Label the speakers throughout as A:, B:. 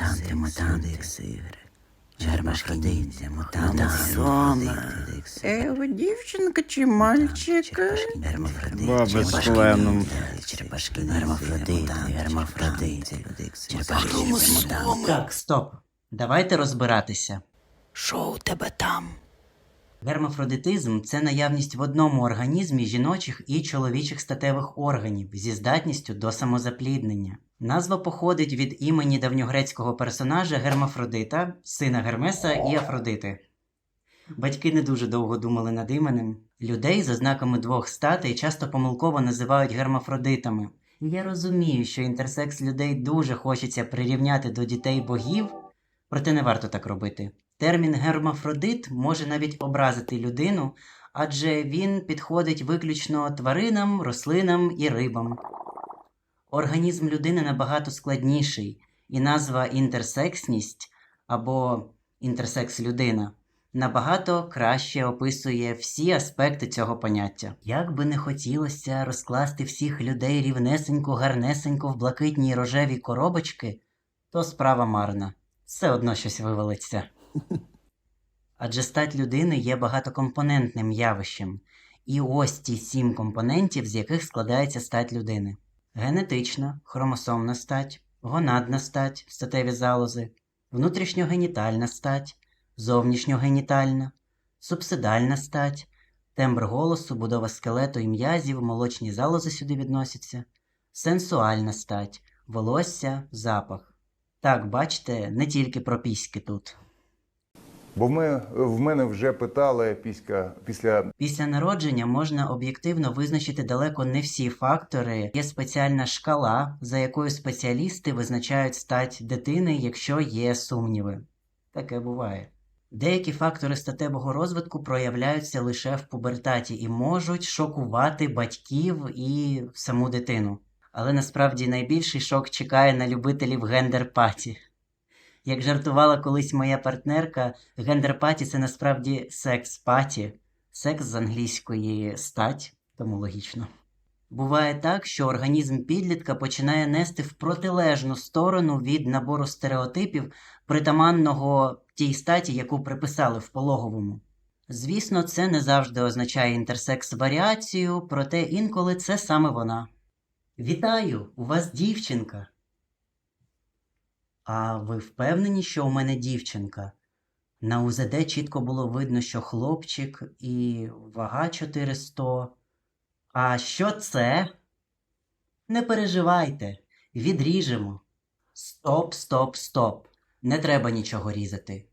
A: мутанти, мутанти, Гермафродити, мутанти,
B: Сома. Е, ви дівчинка чи мальчик?
C: Баба з членом.
A: черепашки, гермафродити, гермафродити, черепашки, мутанти.
D: Так, стоп. Давайте розбиратися.
A: Що у тебе там?
D: Гермафродитизм це наявність в одному організмі жіночих і чоловічих статевих органів зі здатністю до самозапліднення. Назва походить від імені давньогрецького персонажа Гермафродита, сина Гермеса і Афродити. Батьки не дуже довго думали над іменем. Людей з ознаками двох статей часто помилково називають гермафродитами. Я розумію, що інтерсекс людей дуже хочеться прирівняти до дітей богів, проте не варто так робити. Термін гермафродит може навіть образити людину, адже він підходить виключно тваринам, рослинам і рибам. Організм людини набагато складніший, і назва інтерсексність або інтерсекс-людина набагато краще описує всі аспекти цього поняття. Як би не хотілося розкласти всіх людей рівнесенько, гарнесенько в блакитні рожеві коробочки, то справа марна. Все одно щось вивалиться. Адже стать людини є багатокомпонентним явищем, і ось ті сім компонентів, з яких складається стать людини: генетична, хромосомна стать, гонадна стать, статеві залози, внутрішньогенітальна стать, зовнішньогенітальна, субсидальна стать, тембр голосу, будова скелету і м'язів, молочні залози сюди відносяться, сенсуальна стать, волосся, запах. Так, бачите, не тільки про піськи тут.
E: Бо мене, в мене вже питали після, після
D: Після народження можна об'єктивно визначити далеко не всі фактори. Є спеціальна шкала, за якою спеціалісти визначають стать дитини, якщо є сумніви. Таке буває. Деякі фактори статевого розвитку проявляються лише в пубертаті і можуть шокувати батьків і саму дитину. Але насправді найбільший шок чекає на любителів гендер-паті. Як жартувала колись моя партнерка, гендер-паті це насправді секс-паті, секс з англійської стать, тому логічно. Буває так, що організм підлітка починає нести в протилежну сторону від набору стереотипів, притаманного тій статі, яку приписали в пологовому. Звісно, це не завжди означає інтерсекс-варіацію, проте інколи це саме вона. Вітаю! У вас дівчинка! А ви впевнені, що у мене дівчинка? На УЗД чітко було видно, що хлопчик і вага 400. А що це? Не переживайте, відріжемо. Стоп, стоп, стоп. Не треба нічого різати.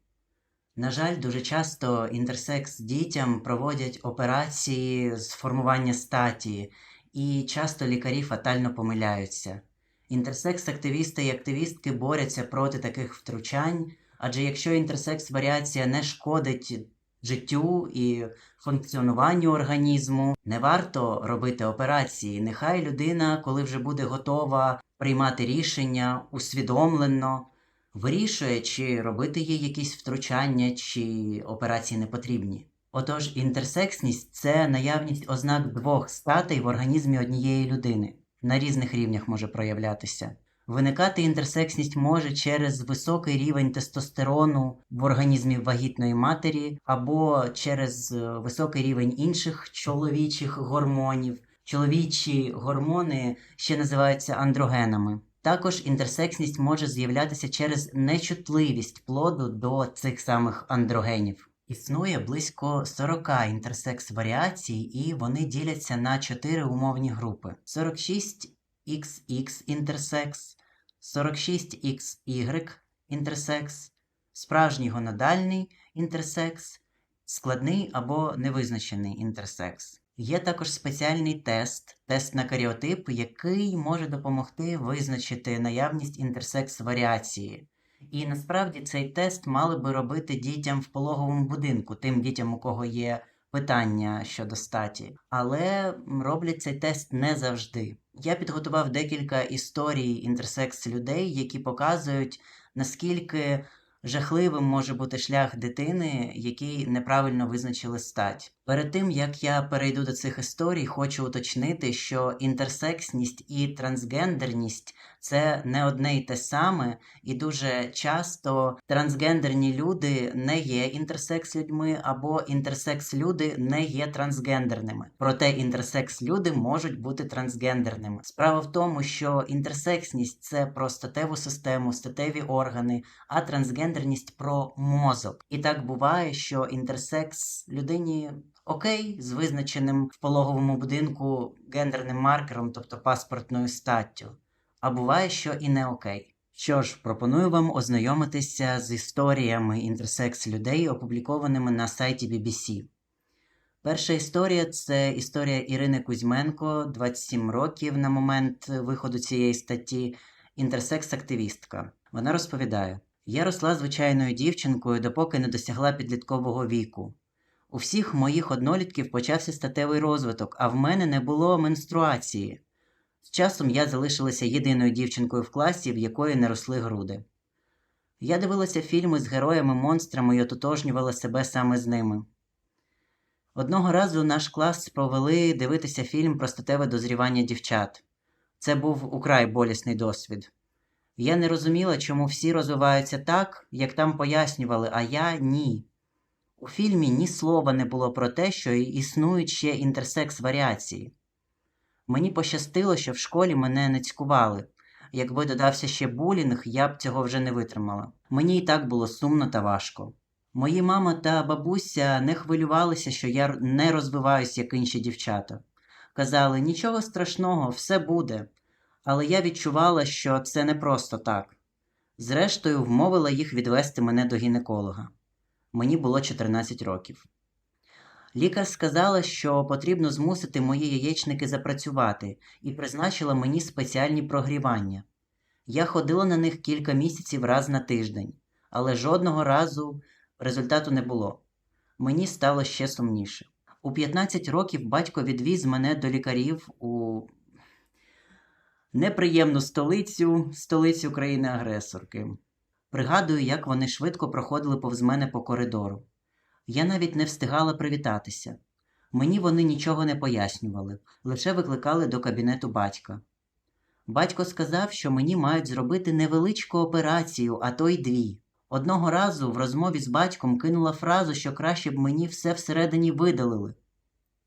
D: На жаль, дуже часто інтерсекс дітям проводять операції з формування статі, і часто лікарі фатально помиляються. Інтерсекс-активісти і активістки борються проти таких втручань, адже якщо інтерсекс-варіація не шкодить життю і функціонуванню організму, не варто робити операції. Нехай людина, коли вже буде готова приймати рішення усвідомлено, вирішує, чи робити їй якісь втручання, чи операції не потрібні. Отож, інтерсексність це наявність ознак двох статей в організмі однієї людини на різних рівнях може проявлятися. Виникати інтерсексність може через високий рівень тестостерону в організмі вагітної матері або через е, високий рівень інших чоловічих гормонів. Чоловічі гормони ще називаються андрогенами. Також інтерсексність може з'являтися через нечутливість плоду до цих самих андрогенів. Існує близько 40 інтерсекс-варіацій, і вони діляться на 4 умовні групи: 46XX інтерсекс, 46XY інтерсекс, справжній гонадальний інтерсекс, складний або невизначений інтерсекс. Є також спеціальний тест, тест на каріотип, який може допомогти визначити наявність інтерсекс-варіації. І насправді цей тест мали би робити дітям в пологовому будинку, тим дітям, у кого є питання щодо статі. Але роблять цей тест не завжди. Я підготував декілька історій інтерсекс людей, які показують, наскільки жахливим може бути шлях дитини, який неправильно визначили стать. Перед тим як я перейду до цих історій, хочу уточнити, що інтерсексність і трансгендерність це не одне й те саме, і дуже часто трансгендерні люди не є інтерсекс людьми, або інтерсекс люди не є трансгендерними. Проте інтерсекс люди можуть бути трансгендерними. Справа в тому, що інтерсексність це про статеву систему, статеві органи, а трансгендерність про мозок. І так буває, що інтерсекс людині окей з визначеним в пологовому будинку гендерним маркером, тобто паспортною статтю. А буває, що і не окей. Що ж, пропоную вам ознайомитися з історіями інтерсекс людей, опублікованими на сайті BBC. Перша історія це історія Ірини Кузьменко, 27 років на момент виходу цієї статті, інтерсекс-активістка. Вона розповідає: Я росла звичайною дівчинкою, допоки не досягла підліткового віку. У всіх моїх однолітків почався статевий розвиток, а в мене не було менструації. З часом я залишилася єдиною дівчинкою в класі, в якої не росли груди. Я дивилася фільми з героями-монстрами і ототожнювала себе саме з ними. Одного разу наш клас провели дивитися фільм про статеве дозрівання дівчат. Це був украй болісний досвід. Я не розуміла, чому всі розвиваються так, як там пояснювали, а я ні. У фільмі ні слова не було про те, що існують ще інтерсекс варіації. Мені пощастило, що в школі мене не цькували. Якби додався ще булінг, я б цього вже не витримала. Мені і так було сумно та важко. Мої мама та бабуся не хвилювалися, що я не розвиваюсь, як інші дівчата. Казали, нічого страшного, все буде. Але я відчувала, що це не просто так. Зрештою, вмовила їх відвести мене до гінеколога. Мені було 14 років. Лікар сказала, що потрібно змусити мої яєчники запрацювати, і призначила мені спеціальні прогрівання. Я ходила на них кілька місяців раз на тиждень, але жодного разу результату не було. Мені стало ще сумніше. У 15 років батько відвіз мене до лікарів у неприємну столицю, столицю країни-агресорки. Пригадую, як вони швидко проходили повз мене по коридору. Я навіть не встигала привітатися. Мені вони нічого не пояснювали, лише викликали до кабінету батька. Батько сказав, що мені мають зробити невеличку операцію, а то й дві. Одного разу в розмові з батьком кинула фразу, що краще б мені все всередині видалили.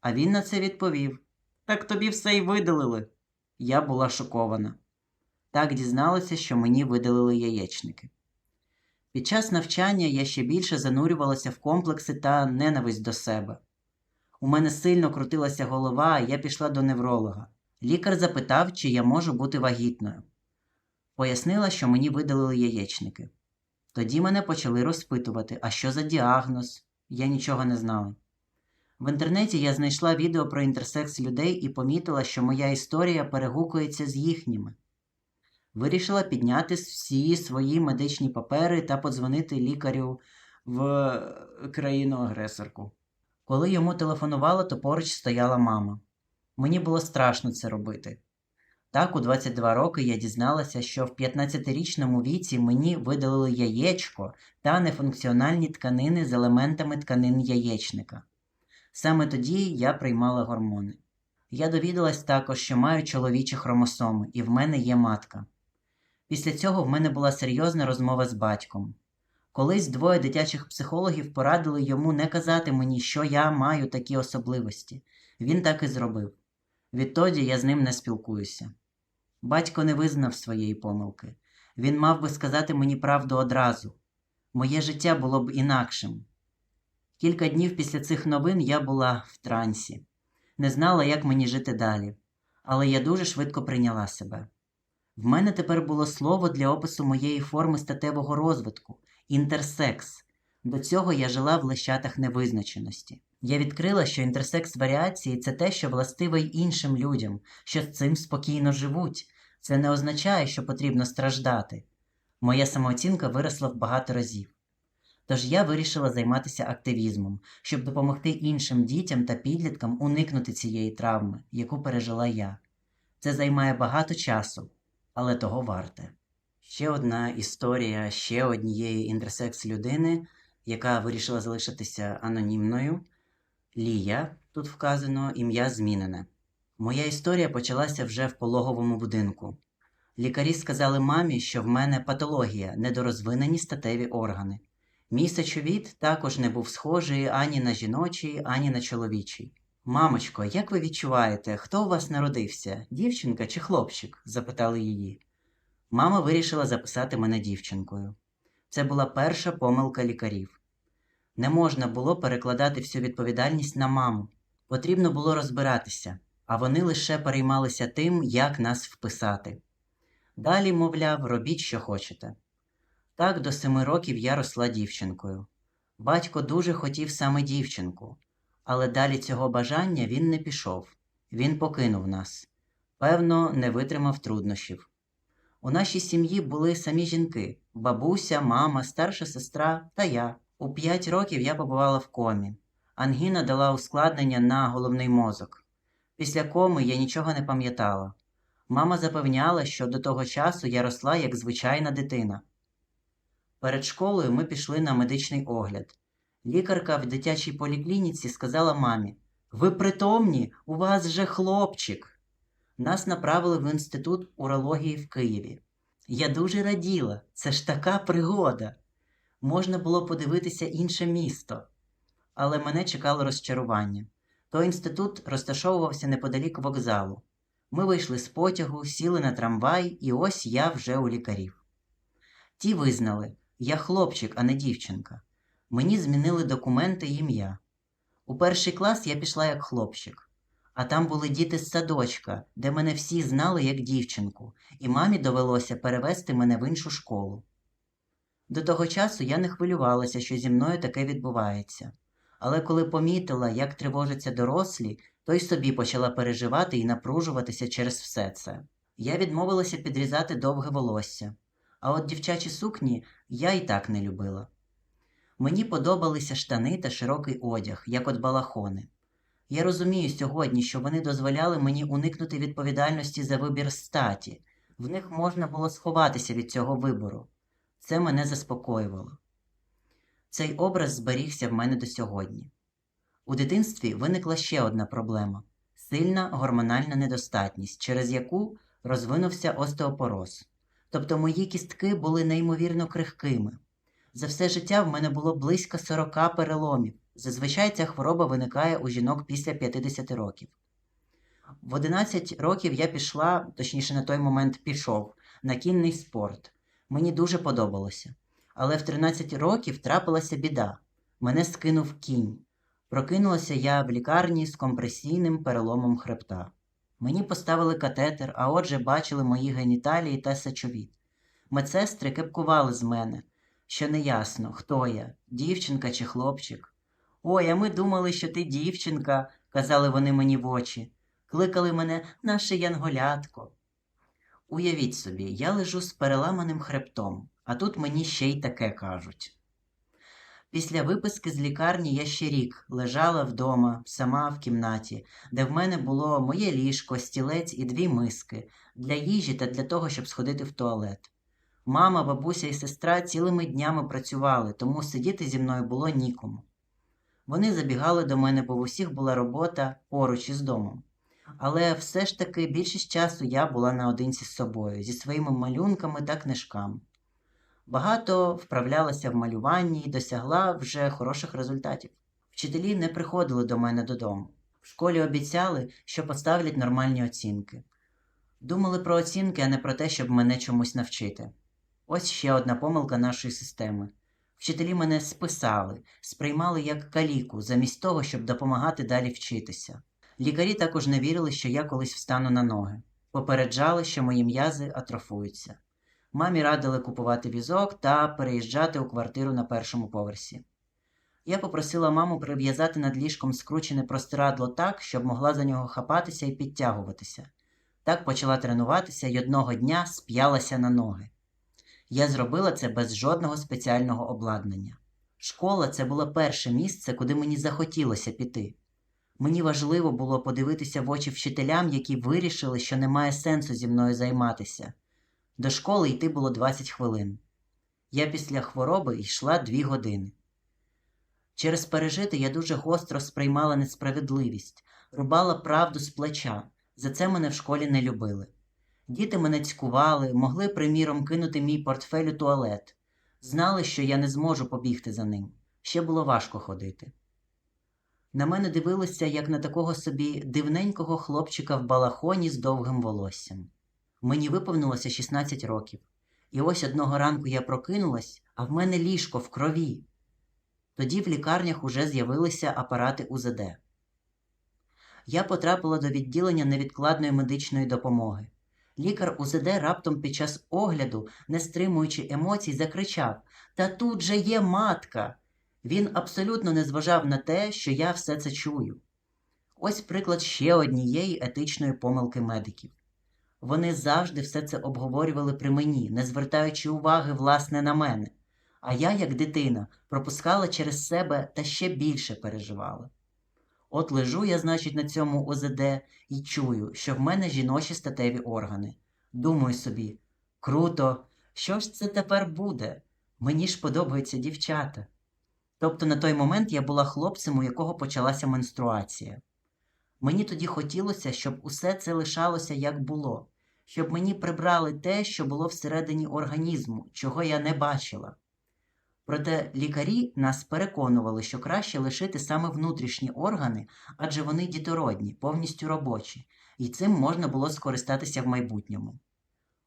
D: А він на це відповів: Так тобі все й видалили. Я була шокована. Так дізналася, що мені видалили яєчники. Під час навчання я ще більше занурювалася в комплекси та ненависть до себе. У мене сильно крутилася голова, і я пішла до невролога. Лікар запитав, чи я можу бути вагітною. Пояснила, що мені видалили яєчники. Тоді мене почали розпитувати, а що за діагноз? Я нічого не знала. В інтернеті я знайшла відео про інтерсекс людей і помітила, що моя історія перегукується з їхніми. Вирішила підняти всі свої медичні папери та подзвонити лікарю в країну-агресорку. Коли йому телефонувала, то поруч стояла мама. Мені було страшно це робити. Так, у 22 роки я дізналася, що в 15-річному віці мені видалили яєчко та нефункціональні тканини з елементами тканин яєчника. Саме тоді я приймала гормони. Я довідалась також, що маю чоловічі хромосоми, і в мене є матка. Після цього в мене була серйозна розмова з батьком. Колись двоє дитячих психологів порадили йому не казати мені, що я маю такі особливості. Він так і зробив. Відтоді я з ним не спілкуюся. Батько не визнав своєї помилки. Він мав би сказати мені правду одразу. Моє життя було б інакшим. Кілька днів після цих новин я була в трансі, не знала, як мені жити далі, але я дуже швидко прийняла себе. В мене тепер було слово для опису моєї форми статевого розвитку інтерсекс. До цього я жила в лещатах невизначеності. Я відкрила, що інтерсекс варіації це те, що властиве й іншим людям, що з цим спокійно живуть. Це не означає, що потрібно страждати. Моя самооцінка виросла в багато разів. Тож я вирішила займатися активізмом, щоб допомогти іншим дітям та підліткам уникнути цієї травми, яку пережила я. Це займає багато часу, але того варте. Ще одна історія ще однієї інтерсекс людини, яка вирішила залишитися анонімною. Лія, тут вказано ім'я змінене. Моя історія почалася вже в пологовому будинку. Лікарі сказали мамі, що в мене патологія, недорозвинені статеві органи. Мій сечовід також не був схожий ані на жіночий, ані на чоловічий. Мамочко, як ви відчуваєте, хто у вас народився, дівчинка чи хлопчик? запитали її. Мама вирішила записати мене дівчинкою. Це була перша помилка лікарів. Не можна було перекладати всю відповідальність на маму. Потрібно було розбиратися, а вони лише переймалися тим, як нас вписати. Далі, мовляв, робіть, що хочете. Так до семи років я росла дівчинкою. Батько дуже хотів саме дівчинку, але далі цього бажання він не пішов. Він покинув нас. Певно, не витримав труднощів. У нашій сім'ї були самі жінки бабуся, мама, старша сестра та я. У п'ять років я побувала в комі. Ангіна дала ускладнення на головний мозок. Після коми я нічого не пам'ятала. Мама запевняла, що до того часу я росла як звичайна дитина. Перед школою ми пішли на медичний огляд. Лікарка в дитячій поліклініці сказала мамі: Ви притомні, у вас же хлопчик. Нас направили в інститут урології в Києві. Я дуже раділа, це ж така пригода. Можна було подивитися інше місто. Але мене чекало розчарування. Той інститут розташовувався неподалік вокзалу. Ми вийшли з потягу, сіли на трамвай, і ось я вже у лікарів. Ті визнали, я хлопчик, а не дівчинка. Мені змінили документи і ім'я. У перший клас я пішла як хлопчик, а там були діти з садочка, де мене всі знали як дівчинку, і мамі довелося перевести мене в іншу школу. До того часу я не хвилювалася, що зі мною таке відбувається. Але коли помітила, як тривожаться дорослі, то й собі почала переживати і напружуватися через все це. Я відмовилася підрізати довге волосся, а от дівчачі сукні я і так не любила. Мені подобалися штани та широкий одяг, як от балахони. Я розумію сьогодні, що вони дозволяли мені уникнути відповідальності за вибір статі, в них можна було сховатися від цього вибору. Це мене заспокоювало. Цей образ зберігся в мене до сьогодні. У дитинстві виникла ще одна проблема сильна гормональна недостатність, через яку розвинувся остеопороз. Тобто мої кістки були неймовірно крихкими. За все життя в мене було близько 40 переломів. Зазвичай ця хвороба виникає у жінок після 50 років. В 11 років я пішла, точніше, на той момент пішов, на кінний спорт. Мені дуже подобалося. Але в 13 років трапилася біда. Мене скинув кінь. Прокинулася я в лікарні з компресійним переломом хребта. Мені поставили катетер, а отже бачили мої геніталії та сечовід. Медсестри кепкували з мене, що неясно, хто я, дівчинка чи хлопчик. Ой, а ми думали, що ти дівчинка, казали вони мені в очі. Кликали мене наше янголятко. Уявіть собі, я лежу з переламаним хребтом, а тут мені ще й таке кажуть. Після виписки з лікарні я ще рік лежала вдома, сама в кімнаті, де в мене було моє ліжко, стілець і дві миски для їжі та для того, щоб сходити в туалет. Мама, бабуся і сестра цілими днями працювали, тому сидіти зі мною було нікому. Вони забігали до мене, бо в усіх була робота поруч із домом. Але все ж таки більшість часу я була наодинці з собою, зі своїми малюнками та книжками. Багато вправлялася в малюванні і досягла вже хороших результатів. Вчителі не приходили до мене додому. В школі обіцяли, що поставлять нормальні оцінки. Думали про оцінки, а не про те, щоб мене чомусь навчити. Ось ще одна помилка нашої системи. Вчителі мене списали, сприймали як каліку, замість того, щоб допомагати далі вчитися. Лікарі також не вірили, що я колись встану на ноги. Попереджали, що мої м'язи атрофуються. Мамі радили купувати візок та переїжджати у квартиру на першому поверсі. Я попросила маму прив'язати над ліжком скручене простирадло так, щоб могла за нього хапатися і підтягуватися. Так почала тренуватися і одного дня сп'ялася на ноги. Я зробила це без жодного спеціального обладнання. Школа це було перше місце, куди мені захотілося піти. Мені важливо було подивитися в очі вчителям, які вирішили, що немає сенсу зі мною займатися. До школи йти було 20 хвилин. Я після хвороби йшла 2 години. Через пережити я дуже гостро сприймала несправедливість, рубала правду з плеча. За це мене в школі не любили. Діти мене цькували, могли, приміром, кинути мій портфель у туалет. Знали, що я не зможу побігти за ним. Ще було важко ходити. На мене дивилися, як на такого собі дивненького хлопчика в балахоні з довгим волоссям. Мені виповнилося 16 років. І ось одного ранку я прокинулась, а в мене ліжко в крові. Тоді в лікарнях уже з'явилися апарати УЗД. Я потрапила до відділення невідкладної медичної допомоги. Лікар УЗД раптом під час огляду, не стримуючи емоцій, закричав: Та тут же є матка! Він абсолютно не зважав на те, що я все це чую. Ось приклад ще однієї етичної помилки медиків. Вони завжди все це обговорювали при мені, не звертаючи уваги власне на мене. А я, як дитина, пропускала через себе та ще більше переживала. От лежу я, значить, на цьому ОЗД і чую, що в мене жіночі статеві органи. Думаю собі, круто, що ж це тепер буде? Мені ж подобаються дівчата. Тобто на той момент я була хлопцем, у якого почалася менструація. Мені тоді хотілося, щоб усе це лишалося як було, щоб мені прибрали те, що було всередині організму, чого я не бачила. Проте лікарі нас переконували, що краще лишити саме внутрішні органи, адже вони дітородні, повністю робочі, і цим можна було скористатися в майбутньому.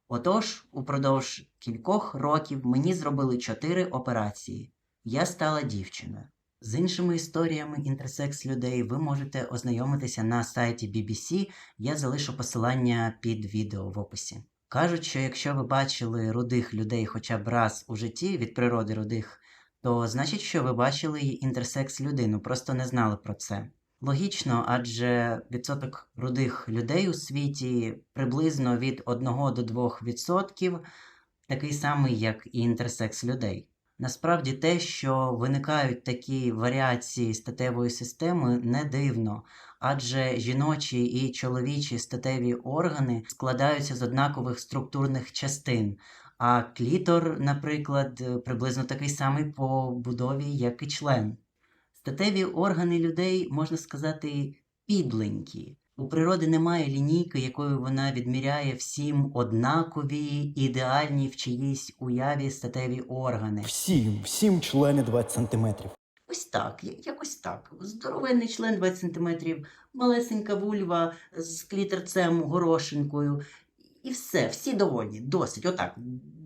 D: Отож, упродовж кількох років мені зробили чотири операції. Я стала дівчиною. З іншими історіями інтерсекс людей ви можете ознайомитися на сайті BBC, я залишу посилання під відео в описі. Кажуть, що якщо ви бачили рудих людей хоча б раз у житті від природи рудих, то значить, що ви бачили інтерсекс людину, просто не знали про це. Логічно, адже відсоток рудих людей у світі приблизно від 1 до 2 відсотків, такий самий, як і інтерсекс людей. Насправді те, що виникають такі варіації статевої системи, не дивно, адже жіночі і чоловічі статеві органи складаються з однакових структурних частин, а клітор, наприклад, приблизно такий самий по будові, як і член. Статеві органи людей, можна сказати, підленькі. У природи немає лінійки, якою вона відміряє всім однакові, ідеальні в чиїсь уяві статеві органи.
F: Всім, всім члени 20 сантиметрів.
D: Ось так, якось так. Здоровенний член 20 см, малесенька вульва з клітерцем, горошинкою. І все, всі довольні, досить. Отак.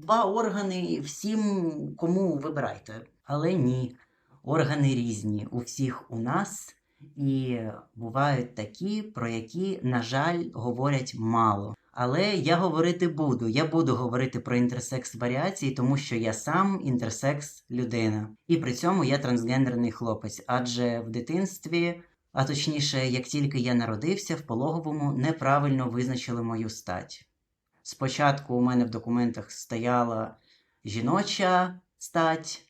D: Два органи всім, кому вибирайте. Але ні, органи різні у всіх у нас. І бувають такі, про які, на жаль, говорять мало. Але я говорити буду. Я буду говорити про інтерсекс варіації, тому що я сам інтерсекс людина. І при цьому я трансгендерний хлопець, адже в дитинстві, а точніше, як тільки я народився, в пологовому неправильно визначили мою стать. Спочатку у мене в документах стояла жіноча стать,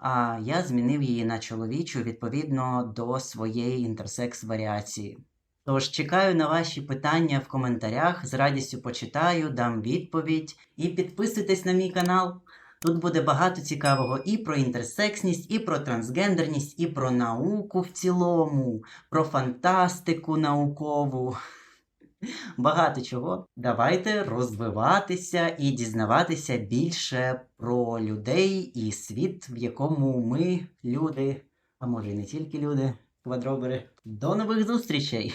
D: а я змінив її на чоловічу відповідно до своєї інтерсекс варіації. Тож чекаю на ваші питання в коментарях, з радістю почитаю, дам відповідь і підписуйтесь на мій канал. Тут буде багато цікавого і про інтерсексність, і про трансгендерність, і про науку в цілому, про фантастику наукову. Багато чого. Давайте розвиватися і дізнаватися більше про людей і світ, в якому ми, люди, а може і не тільки люди, квадробери. До нових зустрічей!